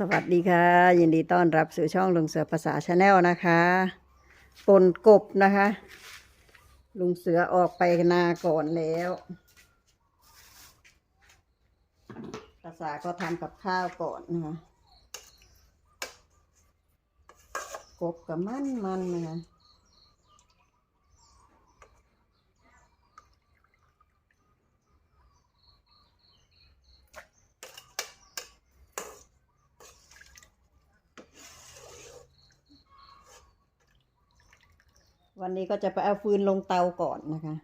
สวัสดีค่ะ ยินดีต้อนรับสู่ช่องลุงเสือภาษาชาแนลนะคะปนกบนะคะ ลุงเสือออกไปนาก่อนแล้ว ภาษาก็ทำกับข้าวก่อนนะคะกบกับมันมันนะคะ วันนี้ก็จะไปเอาฟืนลงเตาก่อนนะคะ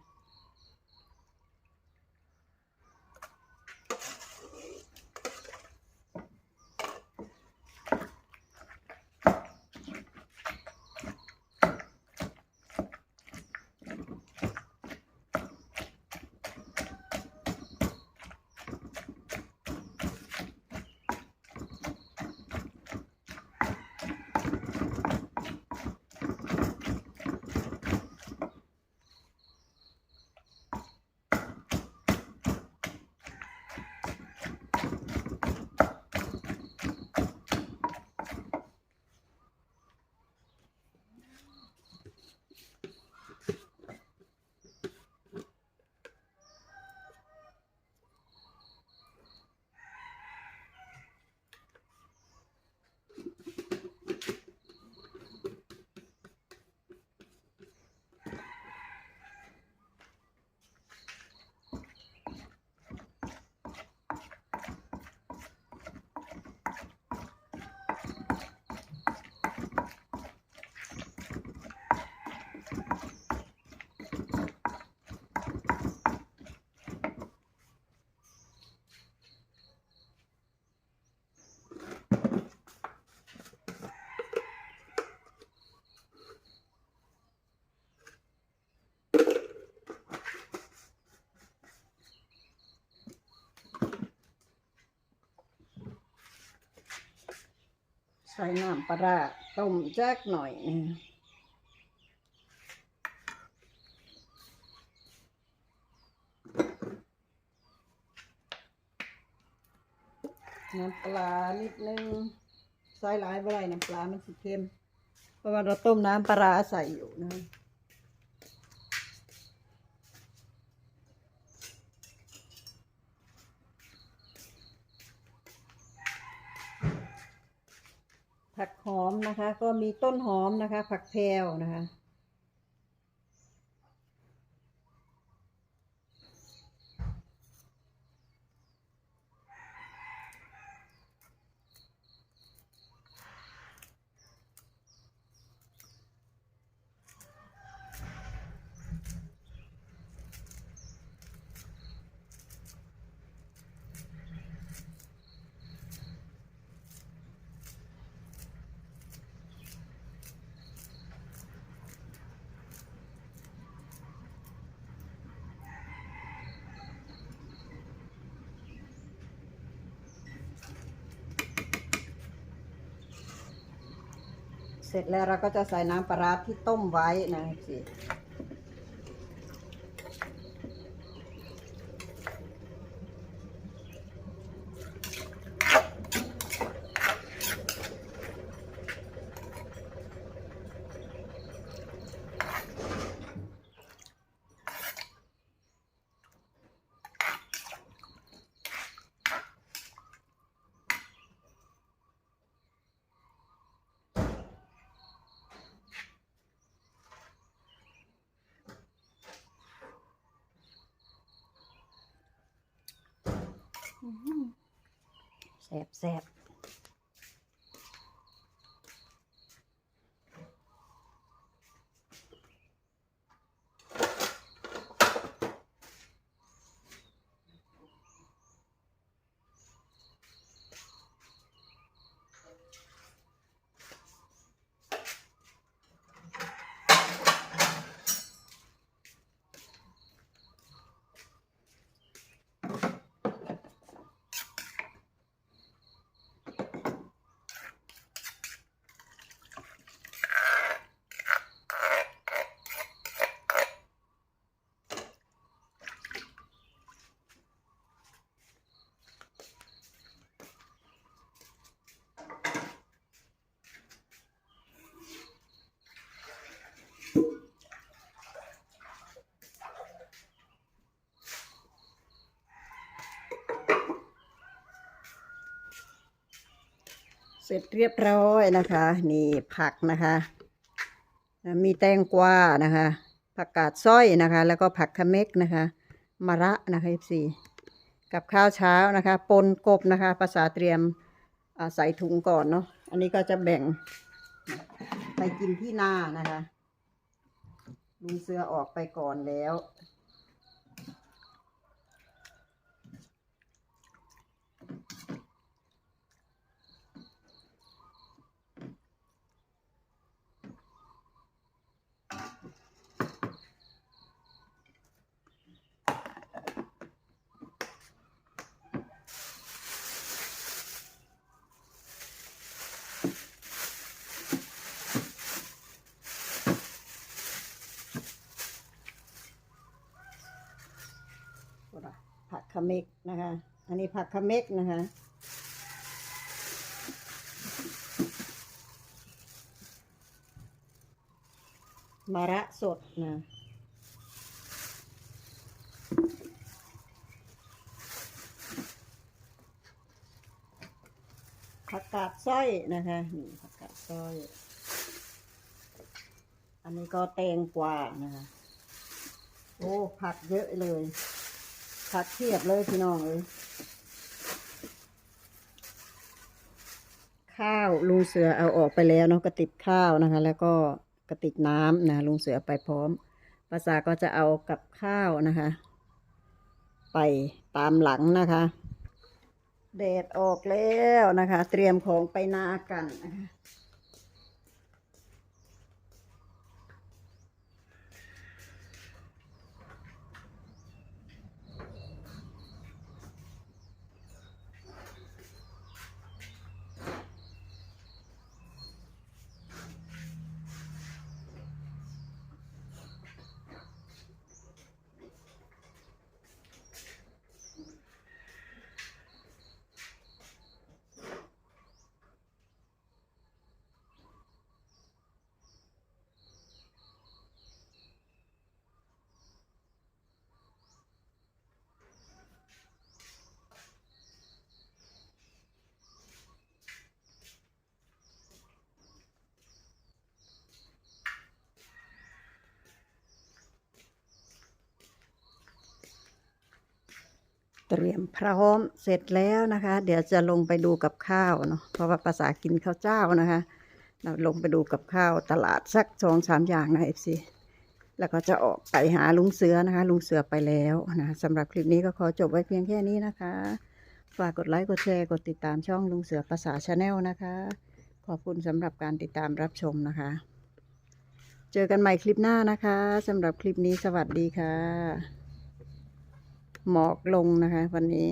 ใส่น้ำปลาต้มแจกหน่อยนึงน้ำปลานิดนึงใส่หลายบ่ไรน้ำปลามันสิเค็มเพราะว่าเราต้มน้ำปลาร้าใส่อยู่นะ ผักหอมนะคะ ก็มีต้นหอมนะคะ ผักแพรวนะคะ เสร็จแล้วเราก็จะใส่น้ำปลาร้าที่ต้มไว้นะสิ แสบแสบ ร็จเรียบร้อยนะคะ นี่ผักนะคะ มีแตงกวานะคะ ผักกาดสร้อยนะคะ แล้วก็ผักขะเม็กนะคะมะระนะคะ FC กับข้าวเช้านะคะปนกบนะคะ ภาษาเตรียมใส่ถุงก่อนเนาะอันนี้ก็จะแบ่งไปกินที่หน้านะคะลุงเสือออกไปก่อนแล้ว ผัก ขมิกนะคะ อันนี้ผักขมิกนะคะมะระสดนะผักกาดสร้อยนะคะนี่ผักกาดสร้อย อันนี้ก็แตงกวานะคะ โอ้ ผักเยอะเลย ผักเทียบเลยพี่น้องเลยข้าวลุงเสือเอาออกไปแล้วเนาะกระติบข้าวนะคะ แล้วก็กระติกน้ำนะลุงเสือไปพร้อมภาษาก็จะเอากับข้าวนะคะ ไปตามหลังนะคะแดดออกแล้วนะคะ เตรียมของไปนากันนะคะ เตรียมพร้อมเสร็จแล้วนะคะ เดี๋ยวจะลงไปดูกับข้าวเนาะเพราะว่าภาษากินข้าวเจ้านะคะ เราลงไปดูกับข้าวตลาดสักสองสามอย่างนะเอฟซีแล้วก็จะออกไปหาลุงเสือนะคะ ลุงเสือไปแล้วนะสำหรับคลิปนี้ก็ขอจบไว้เพียงแค่นี้นะคะ ฝากกดไลค์กดแชร์กดติดตามช่องลุงเสือภาษาชาแนลนะคะ ขอบคุณสำหรับการติดตามรับชมนะคะ เจอกันใหม่คลิปหน้านะคะสำหรับคลิปนี้สวัสดีค่ะ หมอกลงนะคะ วันนี้